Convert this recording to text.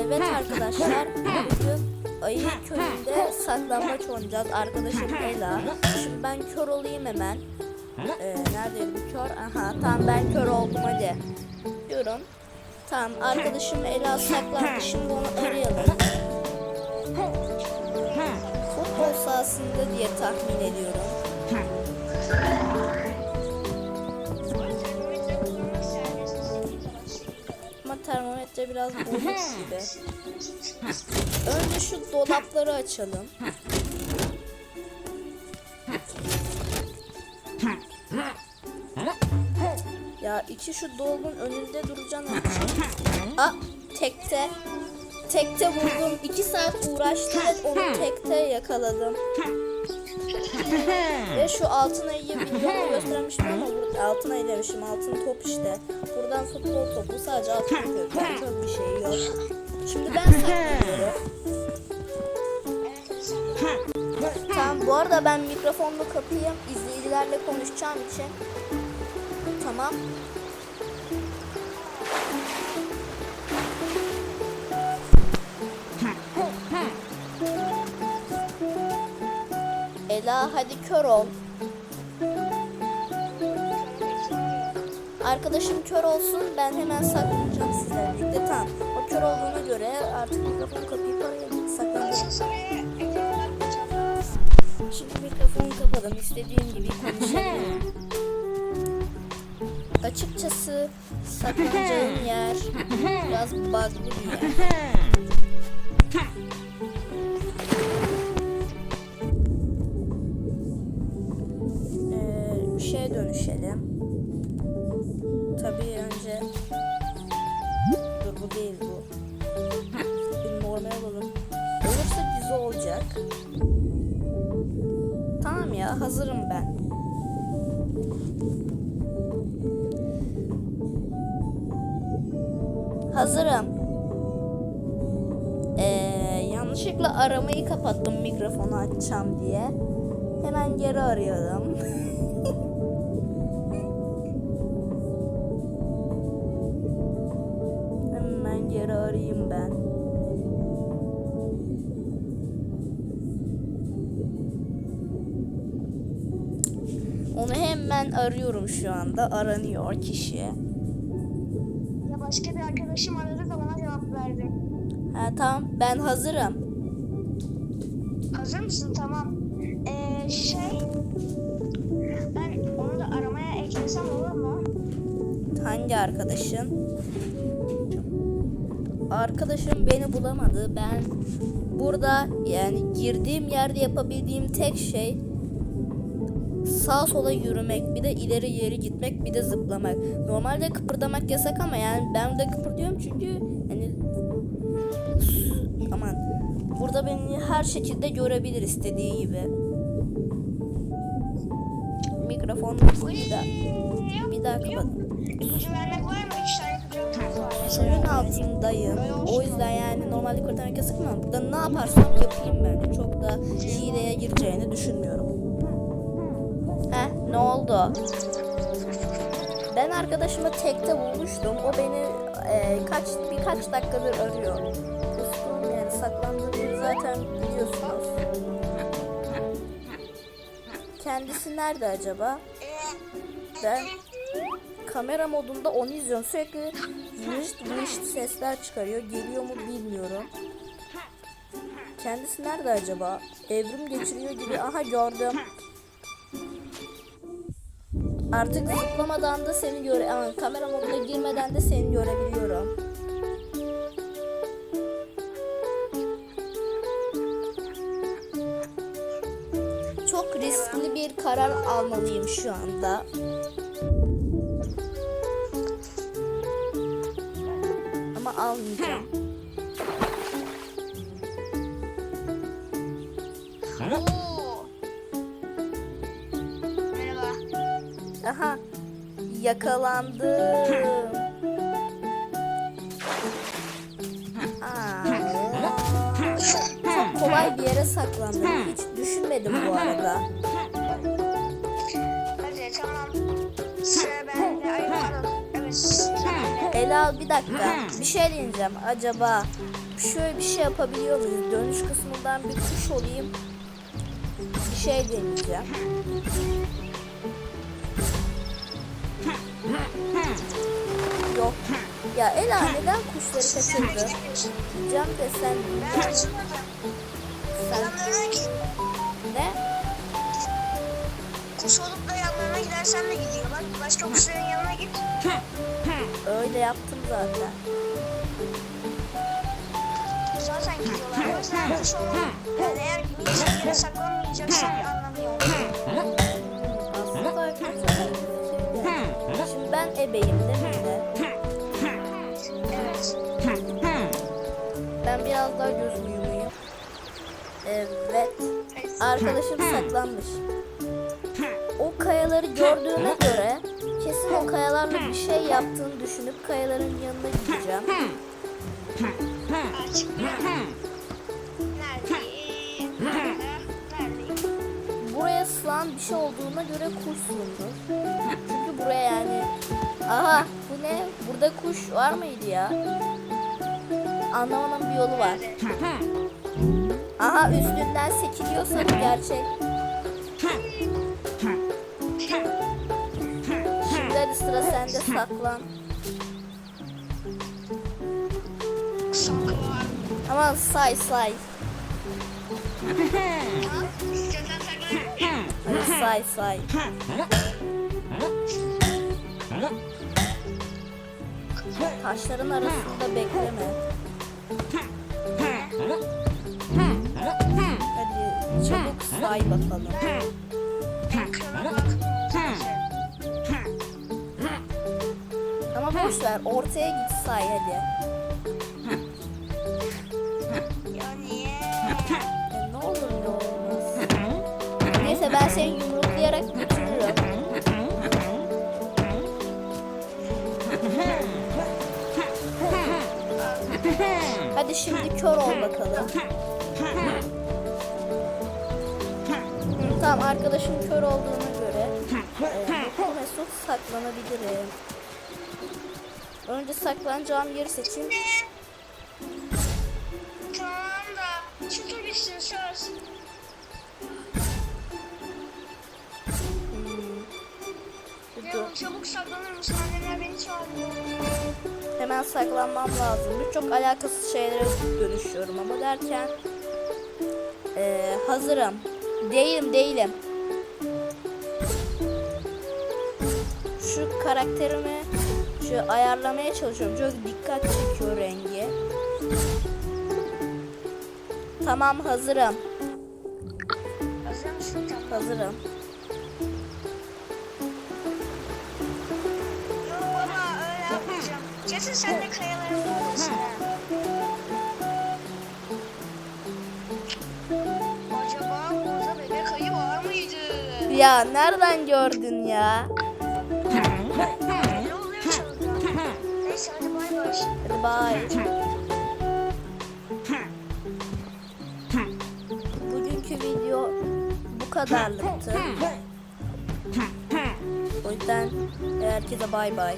Evet arkadaşlar bugün Ayı köyünde saklambaç oynayacağız. Arkadaşım Ela. Şimdi ben kör olayım hemen. Ee, neredeydi bu kör? Aha tamam ben kör oldum hadi. Diyorum. Tamam arkadaşım Ela saklandı. Şimdi onu arayalım. Futbol sahasında diye tahmin ediyorum. Termometre biraz bozuk gibi. Önce şu dolapları açalım. Ya iki şu dolabın önünde duracağım. Aa tekte. Tekte buldum. İki saat uğraştım ve onu tekte yakaladım. Ve şu altın ayıyı videoda göstermiştim ama burada altın ayı demişim altın top işte. Buradan futbol topu sadece altın top. Başka bir şey yok. Şimdi ben saklanıyorum. Tamam bu arada ben mikrofonlu kapayım. İzleyicilerle konuşacağım için. Tamam. Ela hadi kör ol. Arkadaşım kör olsun ben hemen saklanacağım sizlerle birlikte. Tamam. O kör olduğuna göre artık mikrofonu kapayıp oraya saklanacağım. Şimdi mikrofonu kapadım. İstediğim gibi konuşabilirim. Açıkçası saklanacağım yer biraz bug'lı bir yer. dönüşelim. Tabii önce Dur bu değil bu. Bir normal alalım. Olursa güzel olacak. Tamam ya hazırım ben. Hazırım. Ee, yanlışlıkla aramayı kapattım mikrofonu açacağım diye. Hemen geri arıyorum. Geri arayayım ben. Onu hemen arıyorum şu anda. Aranıyor kişi. Ya başka bir arkadaşım aradı da bana cevap verdi. Ha tamam ben hazırım. Hazır mısın? Tamam. Ee, şey... Ben onu da aramaya eklesem olur mu? Hangi arkadaşın? Arkadaşım beni bulamadı. Ben burada yani girdiğim yerde yapabildiğim tek şey sağ sola yürümek, bir de ileri geri gitmek, bir de zıplamak. Normalde kıpırdamak yasak ama yani ben de kıpırdıyorum çünkü hani aman burada beni her şekilde görebilir istediği gibi. Mikrofonu bir daha, bir daha kapat. İpucu vermek var mı? Suyun altındayım. O yüzden yani normalde kurtarmak yasak ama burada ne yaparsam yapayım ben. Çok da hileye gireceğini düşünmüyorum. Heh ne oldu? Ben arkadaşımı tekte bulmuştum. O beni e, kaç birkaç dakikadır arıyor. Ustum yani saklandığım yeri zaten biliyorsunuz. Kendisi nerede acaba? Ben kamera modunda onu izliyorum. Sürekli vışt sesler çıkarıyor. Geliyor mu bilmiyorum. Kendisi nerede acaba? Evrim geçiriyor gibi. Aha gördüm. Artık zıplamadan da seni göre, Aman, kamera moduna girmeden de seni görebiliyorum. Çok riskli bir karar almalıyım şu anda. Almayacağım. Oo. Merhaba. Aha yakalandım. Aa, çok kolay bir yere saklandım. Hiç düşünmedim bu arada. Hadi tamam. Ela bir dakika. Bir şey deneyeceğim. Acaba şöyle bir şey yapabiliyor muyuz? Dönüş kısmından bir kuş olayım. Bir şey deneyeceğim. Yok. Ya Ela neden kuşları kaçırdı? Diyeceğim de sen sen ne? Kuş olup da yanlarına gidersen de gidiyor. Bak başka kuşların yanına git. Öyle yaptım zaten. Zaten gidiyorlar. O yüzden kuş olmak. Yani eğer bir yere saklanmayacaksan bir anlamı yok. Aslında arkadaşlar. Şimdi ben ebeyim değil mi? de? Evet. Ben biraz daha gözümü yumayım. Evet. Arkadaşım saklanmış. O kayaları gördüğüne göre kesin o kayalarla bir şey yaptığını düşünüp kayaların yanına gideceğim. Buraya sığan bir şey olduğuna göre kuş sığındı. Çünkü buraya yani... Aha bu ne? Burada kuş var mıydı ya? Anlamanın bir yolu var. Aha üstünden sekiliyorsa gerçek. Hadi sıra sende saklan. Ama say say. Hadi say say. Taşların arasında bekleme. Hadi çabuk say bakalım. Ekrana bakmıyorum. Ama boş ver ortaya git hadi. Niye? Ne olur ne olmaz. Neyse ben seni yumruklayarak götürürüm. Hadi şimdi kör ol bakalım. Tamam arkadaşım kör olduğuna göre e, Mesut saklanabilirim. Önce saklanacağım yeri seçeyim. Tamam da bitsin söz. Dur, Ya çabuk saklanır mısın? Annemler beni çağırıyor. Hemen saklanmam lazım. Birçok alakasız şeylere dönüşüyorum ama derken e, hazırım. Değilim değilim. Şu karakterimi şu ayarlamaya çalışıyorum. Çok dikkat çekiyor rengi. Tamam hazırım. Hazır mısın? Hazırım. Yok baba öyle yapmayacağım. Kesin sen de yanındasın ha. Acaba burada bebek ayı var mıydı? Ya nereden gördün ya? Bay. Hadi bye. Bugünkü video bu kadarlıktı. O yüzden herkese bay bay.